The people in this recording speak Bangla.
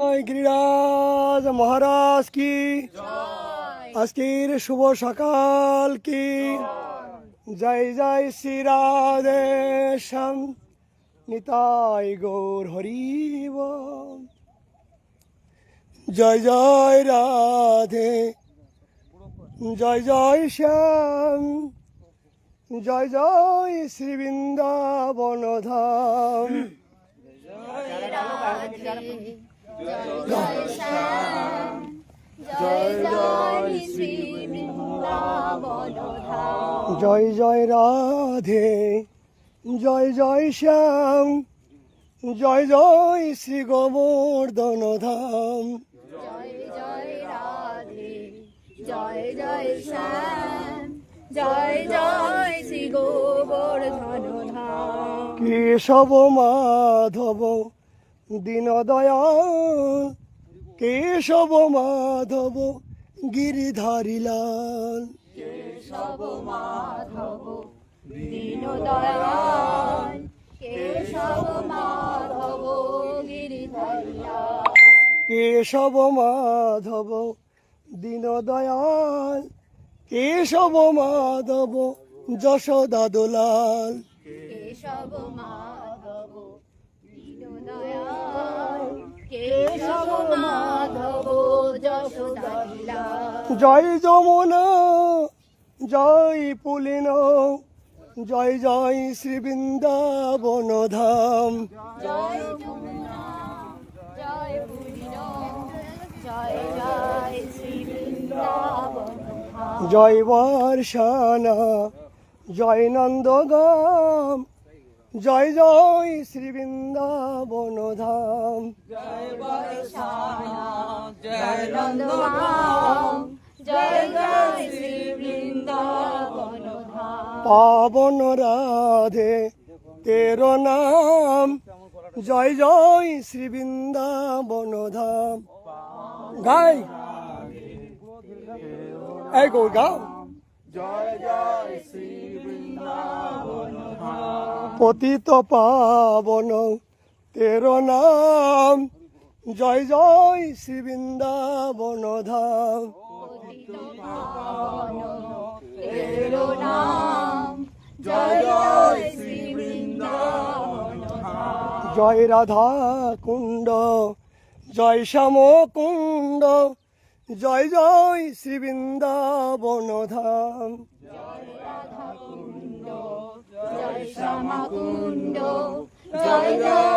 গিরিরাজ মহারাজ কি? আজকের শুভ সকাল কি? জয়। জয় শ্রী রাধে শ্যাম। নিতাই গৌর হরিব জয় জয় রাধে। জয় জয় শ্যাম। জয় জয় শ্রী বৃন্দাবন ধাম জয় জয় রাধে জয় জয় শ্যাম জয় জয় শ্রী গোবর্ধন ধাম। জয় জয় রাধে জয় জয় শ্যাম জয় জয় শ্রী গোবর্ধন ধাম। কেশব মাধব দীন দয়াল কেশব মাধব গিরিধারী লাল। কেশব মাধব দীন দয়াল কেশব মাধব গিরিধরিয়া। কেশব মাধব দীন দয়াল কেশব মাধব যশোদা দোলাল কেশব মাধব দীন দয়াল কেশব মাধব যশোদারিলা জয় যমুনা জয় পুলিন জয় জয় শ্রী বৃন্দাবন ধাম। জয় যমুনা জয় পুরিন জয় জয় শ্রী বৃন্দাবন ধাম। জয় বর্ষানা জয় নন্দগাম। পাবন রাধে। তের নাম। জয় জয় শ্রী বৃন্দাবন ধাম। গাই। এই গো, গাও। পতিত পাবন, তের নাম। জয় জয় শ্রী বৃন্দাবন ধাম। নাম। জয় রাধা কুণ্ড, জয় শ্যাম কুণ্ড, জয় জয় শ্রী বৃন্দাবন ধাম জয় শ্যামা কুণ্ড, জয় জয়